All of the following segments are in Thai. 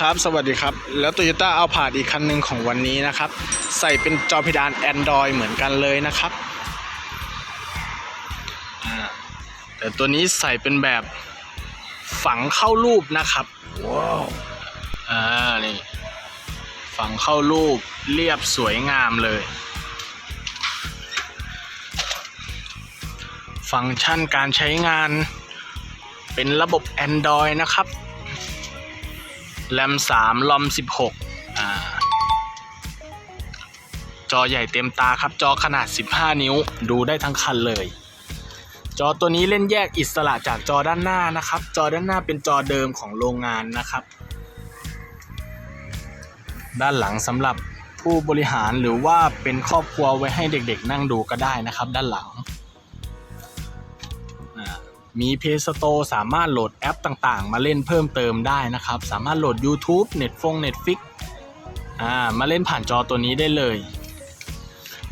ครับสวัสดีครับ แล้ว Toyota a l p a r d อีกคันหนึ่งของวันนี้นะครับ ใส่เป็นจอเพดาน Android เหมือนกันเลยนะครับ แต่ตัวนี้ใส่เป็นแบบฝังเข้ารูปนะครับว้าวอ่านี่ฝังเข้ารูปเรียบสวยงามเลย ฟังก์ชันการใช้งานเป็นระบบ Android นะครับ แรม3ลอม16อ่าจอใหญ่เต็มตาครับจอขนาด 15 นิ้ว ดูได้ทั้งคันเลย จอตัวนี้เล่นแยกอิสระจากจอด้านหน้านะครับ จอด้านหน้าเป็นจอเดิมของโรงงานนะครับ ด้านหลังสำหรับผู้บริหารหรือว่าเป็นครอบครัวไว้ให้เด็กๆ นั่งดูก็ได้นะครับ ด้านหลัง มี Play Store สามารถโหลดแอปต่างๆ มาเล่นเพิ่มเติมได้นะครับ สามารถโหลด YouTube Netflix Netflix อ่ามาเล่นผ่านจอตัวนี้ได้เลย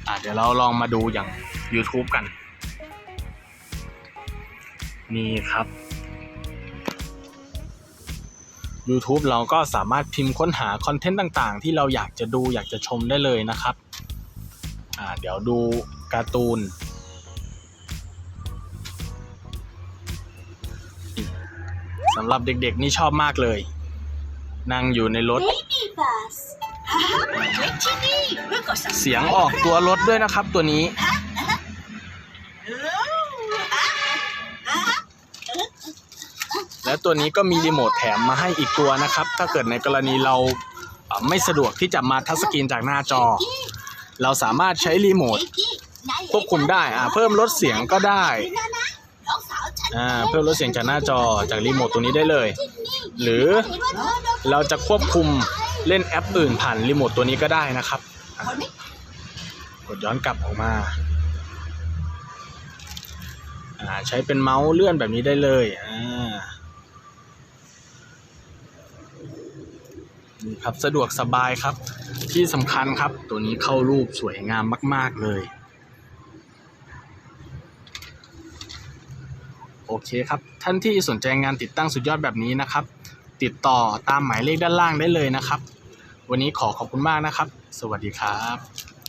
อ่าเดี๋ยวเราลองมาดูอย่าง YouTube กัน นี่ครับ YouTube เราก็สามารถพิมพ์ค้นหาคอนเทนต์ต่างๆ ที่เราอยากจะดูอยากจะชมได้เลยนะครับอ่าเดี๋ยวดูการ์ตูน สำหรับเด็กๆนี่ชอบมากเลย นั่งอยู่ในรถ Baby bus ฮ่าฮ่าเล่นที่นี่เพื่อก่อสร้างเสียงออกตัวรถด้วยนะครับตัวนี้ และตัวนี้ก็มีรีโมทแถมมาให้อีกตัวนะครับ ถ้าเกิดในกรณีเราเอ่อไม่สะดวกที่จะมาทัชสกรีนจากหน้าจอ เราสามารถใช้รีโมทควบคุมได้อ่าเพิ่มลดเสียงก็ได้น้องสาวฉัน อ่าเพิ่มลดเสียงจากหน้าจอจากรีโมทตัวนี้ได้เลย หรือเราจะควบคุมเล่นแอปอื่นผ่านรีโมทตัวนี้ก็ได้นะครับอะกดย้อนกลับออกมาอ่าใช้เป็นเมาส์เลื่อนแบบนี้ได้เลยอ่านี่ครับสะดวกสบายครับที่สำคัญครับ ตัวนี้เข้ารูปสวยงามมาก ๆ เลย โอเคครับ ท่านที่สนใจงานติดตั้งสุดยอดแบบนี้นะครับ ติดต่อตามหมายเลขด้านล่างได้เลยนะครับ วันนี้ขอขอบคุณมากนะครับ สวัสดีครับ